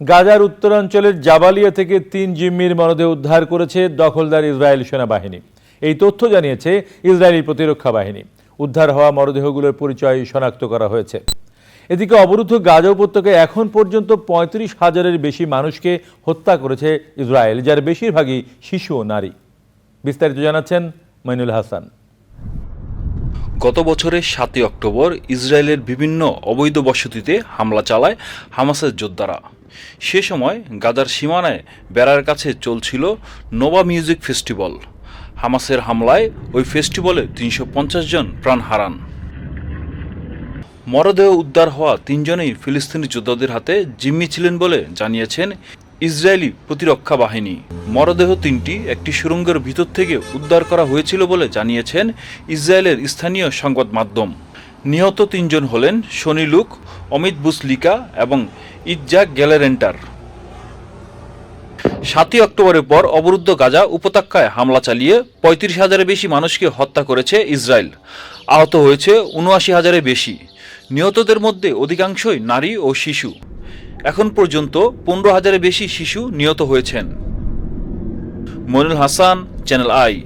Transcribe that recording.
গাজার উত্তরাঞ্চলের জাবালিয়া থেকে তিন জিম্মির মরদেহ উদ্ধার করেছে দখলদার ইসরায়েল সেনাবাহিনী। এই তথ্য জানিয়েছে ইসরায়েলি প্রতিরক্ষা বাহিনী। উদ্ধার হওয়া মরদেহগুলোর পরিচয় শনাক্ত করা হয়েছে। এদিকে অবরুদ্ধ গাজা উপত্যকায় এখন পর্যন্ত পঁয়ত্রিশ হাজারের বেশি মানুষকে হত্যা করেছে ইসরায়েল, যার বেশিরভাগই শিশু ও নারী। বিস্তারিত জানাচ্ছেন মইনুল হাসান। গত বছরের সাতই অক্টোবর ইসরায়েলের বিভিন্ন অবৈধ বসতিতে হামলা চালায় হামাসের যোদ্ধারা। সে সময় গাজার সীমানায় বেড়ার কাছে চলছিল নোভা মিউজিক ফেস্টিভ্যাল। হামাসের হামলায় ওই ফেস্টিভ্যালে তিনশো পঞ্চাশ জন প্রাণ হারান। মরদেহ উদ্ধার হওয়া তিনজনেই ফিলিস্তিনি যোদ্ধাদের হাতে জিম্মি ছিলেন বলে জানিয়েছেন ইসরায়েলি প্রতিরক্ষা বাহিনী। মরদেহ তিনটি, একটি সুড়ঙ্গের ভিতর থেকে উদ্ধার করা হয়েছিল বলে জানিয়েছেন ইসরায়েলের স্থানীয় সংবাদ মাধ্যম। নিহত তিনজন হলেন শনি লুক, অমিত বুসলিকা এবং ইজ্জাক গ্যালারেন্টার। সাতই অক্টোবরের পর অবরুদ্ধ গাজা উপত্যকায় হামলা চালিয়ে পঁয়ত্রিশ হাজারের বেশি মানুষকে হত্যা করেছে ইসরায়েল। আহত হয়েছে উনআশি হাজারের বেশি। নিহতদের মধ্যে অধিকাংশই নারী ও শিশু। এখন পর্যন্ত পনেরো হাজারের বেশি শিশু নিহত হয়েছেন। Monul Hasan channel I